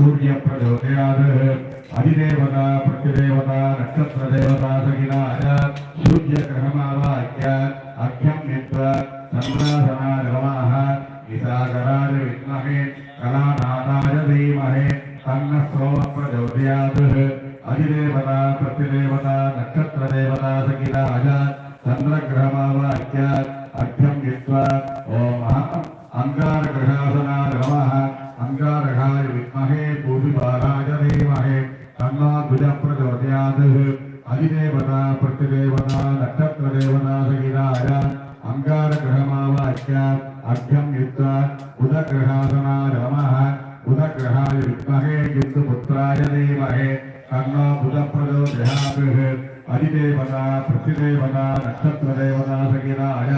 சூரிய பிரஜோதயாது அதிதேவதா பிரதிதேவதா நட்சத்திர தேவதா சகிலாய சூரிய கிரகமாவாக்கிய அக்கியம் நின்ற சந்திராசனா நிலமாக நிசாகராஜ வித்மகே கலாநாதாய தீமகே தன்ன சோம பிரஜோதயாது அதிதேவதா பிரதிதேவதா நட்சத்திர தேவதா சகிலாய சந்திரகிரகமாவாக்கிய அக்கியம் நின்ற ஓம் அங்கார கிரகாசனா சங்காரகாய வித்மகே பூதிபாராஜ தேவகே தன்னா புஜ பிரஜோதயாது அதிதேவதா பிரத்யதேவதா நட்சத்திர தேவதா சகிதாய அங்கார கிரகமாவாக்கிய அக்யம் யுத்த உதகிரகாசனா ரமஹ உதகிரகாய வித்மகே யுத்து புத்திராய தேவகே தன்னா புஜ பிரஜோதயாது அதிதேவதா பிரத்யதேவதா நட்சத்திர தேவதா சகிதாய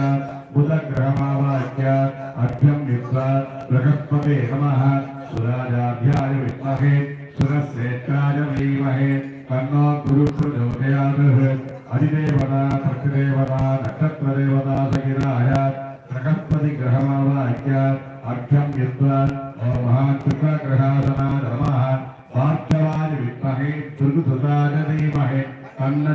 बुधग्रहमावाक्य अर्घ्यं युक्त्वा बृहस्पते नमः सुराजाभ्याय विद्महे सुरश्रेष्ठाय धीमहि तन्नो गुरुः प्रचोदयात् अधिदेवता प्रतिदेवता नक्षत्रदेवता सहिताय बृहस्पतिग्रहमावाक्य अर्घ्यं युक्त्वा ॐ महाशुक्रग्रहासनाय नमः वाक्यवाय विद्महे दुर्गुसुताय धीमहि तन्न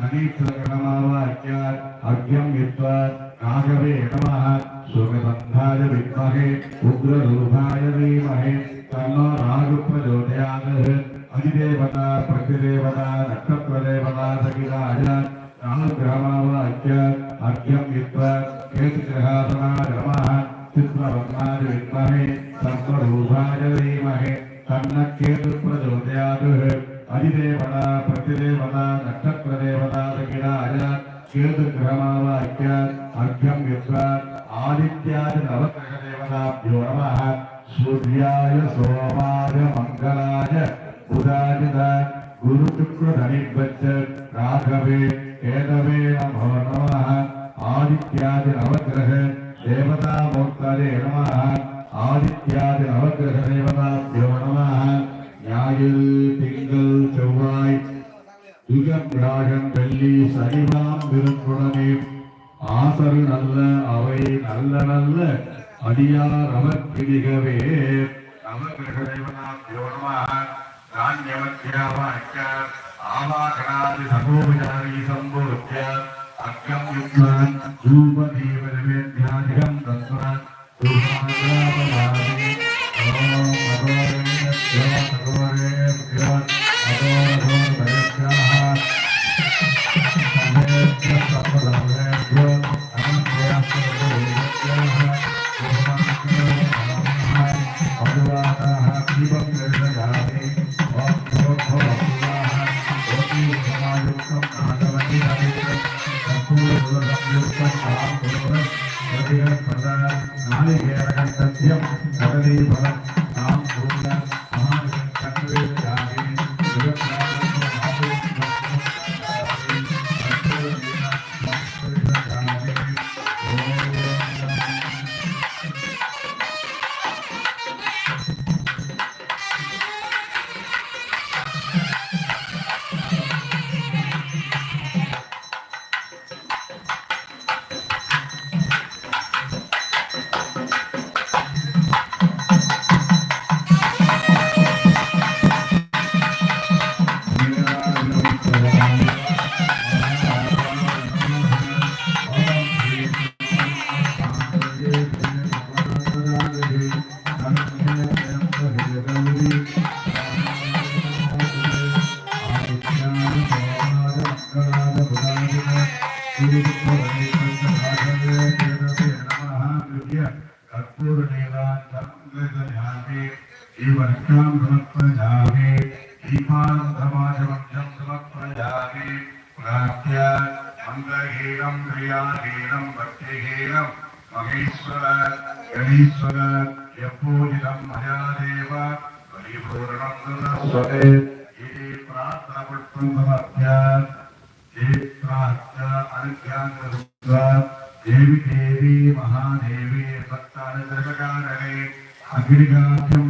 தனீஸ்வரமாவாக்கியார் அக்யம் யத்வா நாகவே நமः சுகபந்தாய வித்மகே உக்ரரூபாய தீமகே தன்னோ ராகு பிரச்சோதயாமஹ அதிதேவதா பிரதிதேவதா நட்சத்திரதேவதா சகிதா அஜான் ராகுகிரமாவாக்கியார் அக்யம் யத்வா கேதுகிரகாசனா நமः சித்ரரத்னாய வித்மகே சர்வரூபாய தீமகே தன்ன கேது பிரச்சோதயாமஹ அதிதேவன பிரதிதேவன நட்சத்திர தேவன சகிடாய கேது கிரமாவ ஐக்கியார் அர்க்கம் யுக்ரார் ஆதித்யாதி நவகிரக தேவனாப்யோ நம சூர்யாய சோமாய மங்களாய புதாஜித குரு சுக்ர தனிபச்ச ராகவே கேதவே நமோ நம ஆதித்யாதி நவகிரக தேவதா மூர்த்தாதே நம ஆதித்யாதி நவகிரக தேவதாப்யோ நம ஞாயிறு திங்கள் யுகம் விடாகம் வெள்ளி சனிவாம் விருந்துடனே ஆசரு நல்ல அவை நல்ல நல்ல அடியார் அவர் பிரிகவே நவகிரக தேவதாபியோ ஆவாகனாதி சகோபஜாரி அக்கம் யுக்மான் మయాదేవ పరిపూర్ణే ఇది ప్రార్థన పుష్పమధ్య అగ్నిగాధ్యం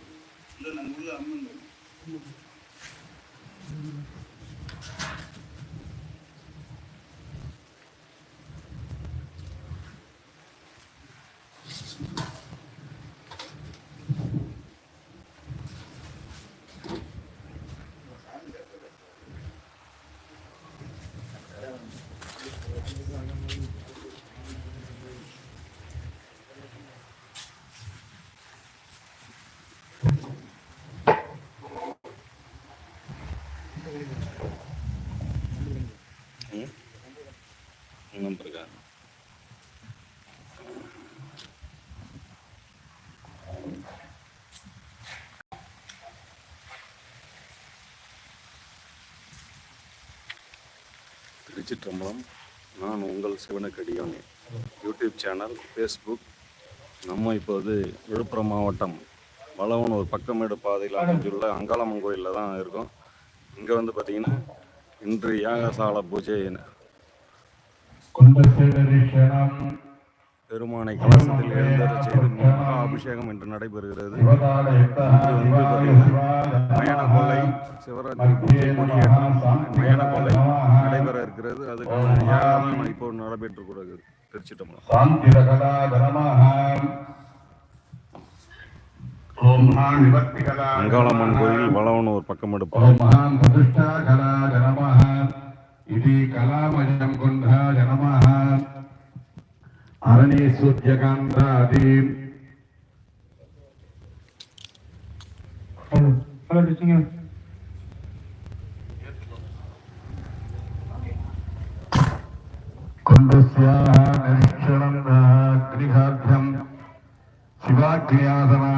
இன்னும் இருக்கா திருச்சிற்றம்பலம் நான் உங்கள் சிவனக்கடியோன். யூடியூப் சேனல் ஃபேஸ்புக் நம்ம இப்போது விழுப்புரம் மாவட்டம் வளவனூர் பக்கமேடு பாதையில் அமைஞ்சுள்ள அங்காளம்மன் கோயிலில் தான் இருக்கோம். இங்கே வந்து பார்த்திங்கன்னா இன்று யாகசால பூஜை பெருமானை கலசத்தில் எழுந்தர செய்து மகா அபிஷேகம் என்று நடைபெறுகிறது. இன்று வந்து பார்த்தீங்கன்னா மயான கொள்ளை சிவராத்திரி பூஜை கொடியேற்றம் மயான கொள்ளை நடைபெற இருக்கிறது. அதுக்கான யாகம் இப்போ நடைபெற்று கூடாது திருச்சிட்டம்பலம். அங்காளம்மன் கோயில் வளவனூர் பக்கம் எடுப்போம் ఇది కళామయం కుంఠాయ నమ అరణ్యసూర్యకాంతాది. కుండస్యాక్షణం గృహాభ్యం శివాగ్నియాసనా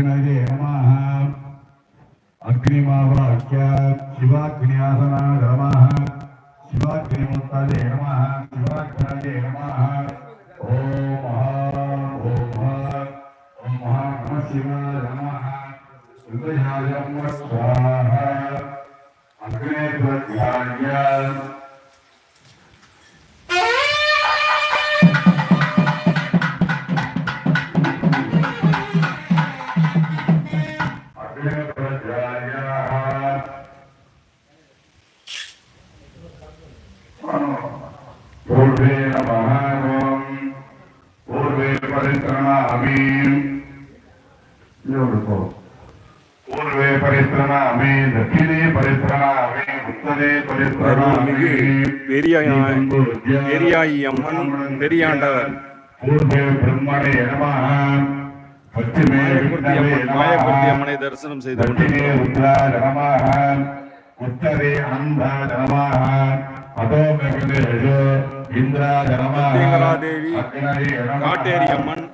అగ్నయే నమః అగ్నిమావాక్య శివాగ్నియాసనా నమః శివాగ్నిమూర్తయే నమః శివాగ్నయే నమః ఓం మహాం ఓం మహాం ఓం మహాం నమః శివాయ నమః హృదయాయ నమః దేవుడితో పూర్వే పరిశ్రమే దక్షిణే పరిశ్రమే உத்தரே பெரியாயி அம்மன் பெரியாண்டவர். மாயபூர்த்தி அம்மனை தரிசனம் செய்து உத்தரே அந்த தேவி காட்டேரி அம்மன்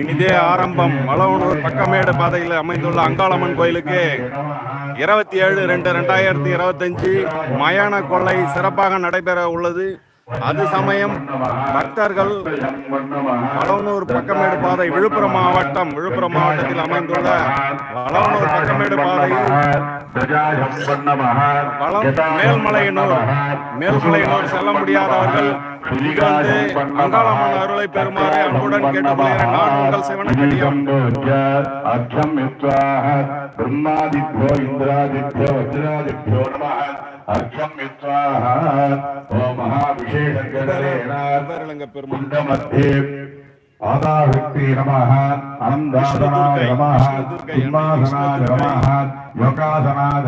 இனிதே ஆரம்பம். மலவனூர் பக்கமேடு பாதையில் அமைந்துள்ள அங்காளம்மன் கோயிலுக்கு இருபத்தி ஏழு ரெண்டு ரெண்டாயிரத்தி இருபத்தஞ்சு மயான கொள்ளை சிறப்பாக நடைபெற உள்ளது. அது சமயம் பக்தர்கள் வளவனூர் பக்கமேடு பாதை விழுப்புரம் மாவட்டம் விழுப்புரம் மாவட்டத்தில் அமைந்துள்ள வளவனூர் பக்கமேடு பாதையில் வளம் மேல்மலையினூர் மேல்மலையனூர் செல்ல முடியாதவர்கள் இங்கு அங்காளம்மன் அருளை பெறுமாறு அன்புடன் கேட்டுக்கொள்கிறேன். நான் உங்கள் சிவனக்கடியான் அர்த்தம் பிரம்மாதித்யோ இந்திராதித்யோ வஜ்ராதித்யோ நம అక్షమ్యుత్వాహ ఓ మహావిశేషంగణమధ్యే ఆదాశక్తి నమ అనందాసనాయ నమ సింహాసనాయ నమ యోగాసనాయ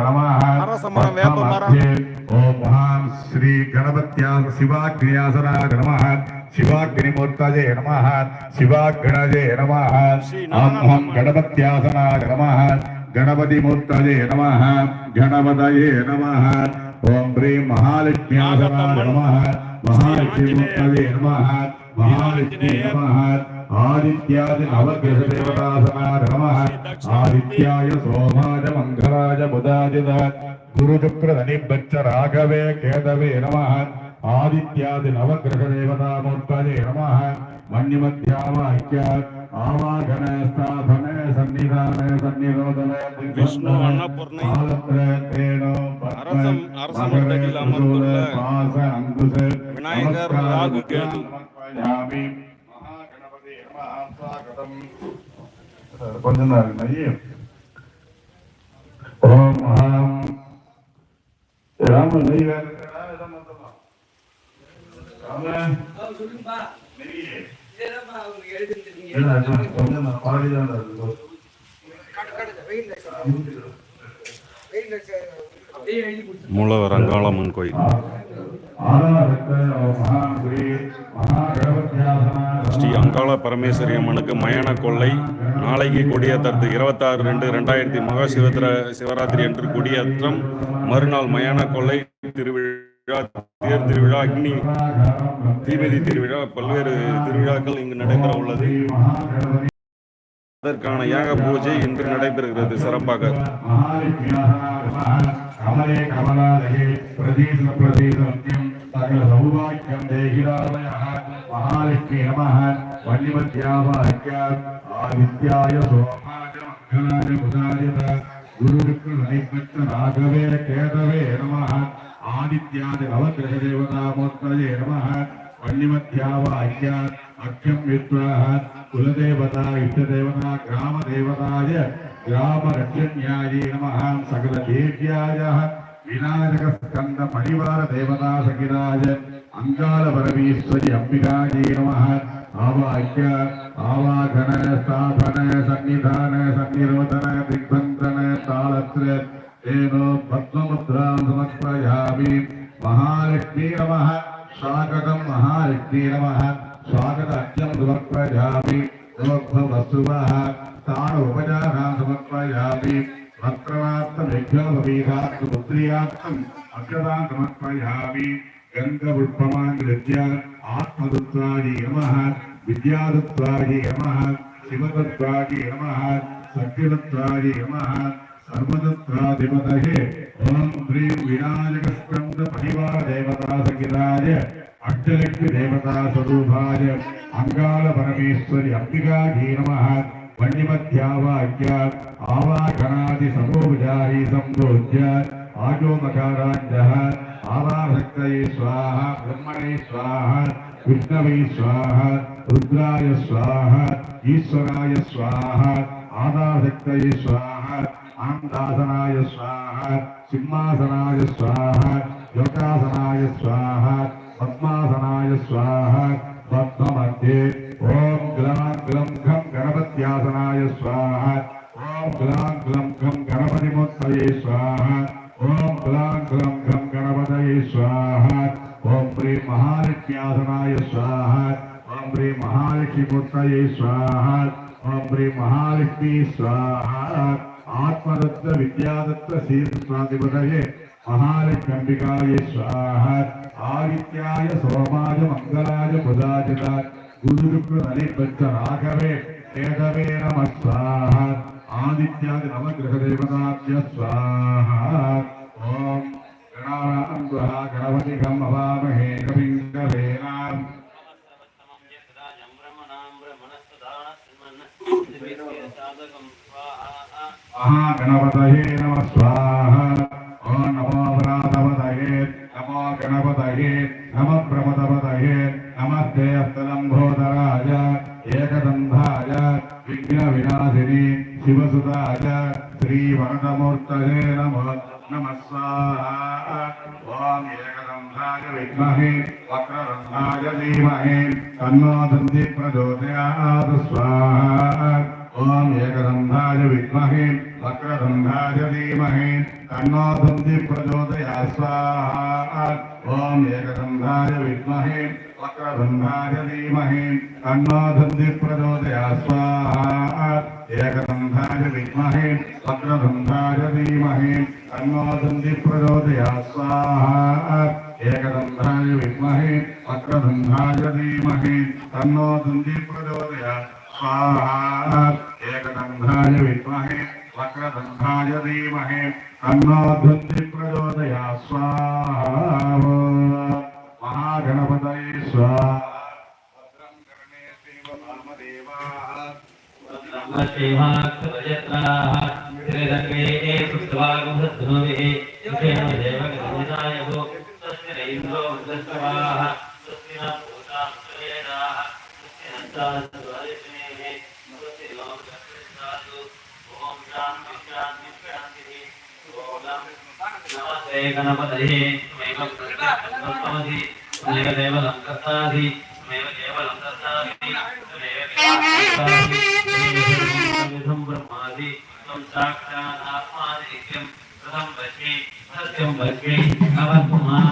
నమ శ్రీ గణపత్యాస శివాగ్నిమూర్తజే నమ శివాగ్నజే నమ అహం கணபத்யாச சிவாக்னியாசனாய நமः சிவாக்னிமூர்த்தஜே நமः சிவாக்னஜே நமः ஸ்ரீ ஆம் கணபத்யாசனாய நமः கணபதிமூர்த்தஜே நமः கணபதயே நமः ஓம் ஸ்ரீ மகாலட்சுமியாசனாய நமः மகாலட்சுமிமூர்த்தஜே நமः மகாலட்சுமி நமः ஆதித்யாதி நவகிரக தேவதாசனாய நமः ஆதித்யாய சோமாய மங்களாய புதாஜித குருசுக்ரதனிபச்ச ராகவே கேதவே நமः ஆதித்யாதி விஷ்ணு அன்னபூர்ணை. அரசம் அரசமரத்தடியில் அமர்ந்துள்ள விநாயகர், ராகு, கேது. கொஞ்சம். ஓம் ஆம் ராம பாடிதான் இருக்கு மூலவர் அங்காளம்மன் கோயில். ஸ்ரீ அங்காள பரமேஸ்வரி அம்மனுக்கு மயான கொள்ளை நாளைக்கு கொடியேற்றது இருபத்தாறு ரெண்டு ரெண்டாயிரத்தி மகா சிவத்திர சிவராத்திரி அன்று கொடியேற்றம் மறுநாள் மயான கொள்ளை திருவிழா தேர் திருவிழா அக்னி தீபதி திருவிழா பல்வேறு திருவிழாக்கள் இங்கு நடைபெற உள்ளது அதற்கான யாக பூஜை இன்று நடைபெறுகிறது சிறப்பாக. கமலே கமலாலயே பிரதீச பிரதீசம் சகல சௌபாக்கியம் தேகிராமய மகாலட்சுமி நம வன்னிமத்யாவாக்கிய ஆதித்யாய சோமாஜ மங்களாய புதாயத குருருக்கு நைபத்த ராகவே கேதவே நம ஆதித்யாதி நவகிரக தேவதாமூர்த்தயே நம வன்னிமத்யாவாக்கிய अक्षम विद्वाहन कुलदेवता, इष्टदेवता, ग्रामदेवताय, ग्रामरक्षण्याय नमः। सकलदेव्याय विनायकस्कन्दपरिवारदेवतासखिराय अङ्गालपरमेश्वरि अम्बिकायै नमः। आवाह्य आवाहन स्थापन सन्निधान सन्निरोधन दिग्बन्धन तालत्र तेनो पद्ममुद्रां समर्पयामि। महालक्ष्मी नमः। स्वागतं महालक्ष्मी नमः। स्वागताख्यं समर्पयामि दोग्धवस्तुवः ताण उपचारां समर्पयामि वक्रवार्तमेघ्यवीघात्मपुत्र्यार्थम् अक्षतां समर्पयामि गङ्गपुष्पमाङ्गृत्य आत्मदत्त्वायै नमः विद्यादत्त्वायै नमः शिवदत्त्वायै नमः शक्तिदत्त्वायै नमः सर्वदत्ताधिपतये ॐ ह्रीं विनायकस्कन्द परिवार देवता सकिराय అష్టలక్ష్మి దేవతా స్వరూపాయ అంగాల పరమేశ్వరి అంబికాధీ నమ. వణ్యమధ్యావాక్య ఆవాకణాది సమోపజాయి సంబోధ్య ఆజోమకారాంజ. ఆవాభక్తయే స్వాహ బ్రహ్మణే స్వాహ విష్ణవే స్వాహ రుద్రాయ స్వాహ ఈశ్వరాయ స్వాహ ఆదాశక్తయే స్వాహ ఆనందాసనాయ స్వాహ సింహాసనాయ స్వాహ యోగాసనాయ స్వాహ पद्मासनाय स्वाहा पद्ममध्ये। ॐ ग्लां ग्लं घं गणपत्यासनाय स्वाहा। ॐ ग्लां ग्लं घं गणपतिमूर्तये स्वाहा। ॐ ग्लां ग्लं घं गणपतये स्वाहा। ॐ श्री महालक्ष्म्यासनाय स्वाहा। ॐ श्री महालक्ष्मीमूर्तये स्वाहा। ॐ श्री महालक्ष्मी स्वाहा। आत्मदत्त, विद्यादत्त श्रीकृष्णाधिपतये महालक्ष्म्बिकाय स्वाहा आदित्याय सोमाय मङ्गलाय बुधाजित गुरुरुक्नलिपच्च राघवे केदवे नमः स्वाहा आदित्यादि नवग्रहदेवताभ्य स्वाहा ॐ गणानां दुहा गणपतिगं हवामहे कविं कवेनाम् महागणपतये नमः स्वाहा गणपतये नमः प्रमदपतये नमस्ते अस्तलम्भोदराय एकदन्धाय विघ्नविनाशिनि शिवसुताय श्रीवरदमूर्तये नमः नमः स्वाहा ॐ एकदन्धाय विद्महे वक्ररन्धाय धीमहि तन्नो दन्ति प्रचोदयात् स्वाहा ॐ एकदन्धाय विद्महे वक्रतुण्डाय धीमहि तन्नो दन्ति प्रचोदयात् स्वाहा ఓం ఏకదంధాయ విద్మహే వక్రదంధాయ ధీమహే తన్నో దంధి ప్రచోదయా స్వాహ ఏకదంధాయ విద్మహే వక్రదంధాయ ధీమహే తన్నో దంధి ప్రచోదయా స్వాహ ఏకదంధాయ విద్మహే వక్రదంధాయ ధీమహే తన్నో దంధి ప్రచోదయా స్వాహ ఏకదంధాయ విద్మహే వక్రదంభాయ ధీమహే అన్నాధుద్ధి ప్రచోదయ స్వాహ మహాగణపతయ స్వాహ స్వాహ नवदेकनपदये नैव कृष्णवधि नैव देवलं कर्ताधि नैव केवलं कर्ताधि नैव ब्रह्मादि त्वं साक्षात् आत्मादि नित्यं कृतं वच्मि सत्यं वच्मि नवकुमार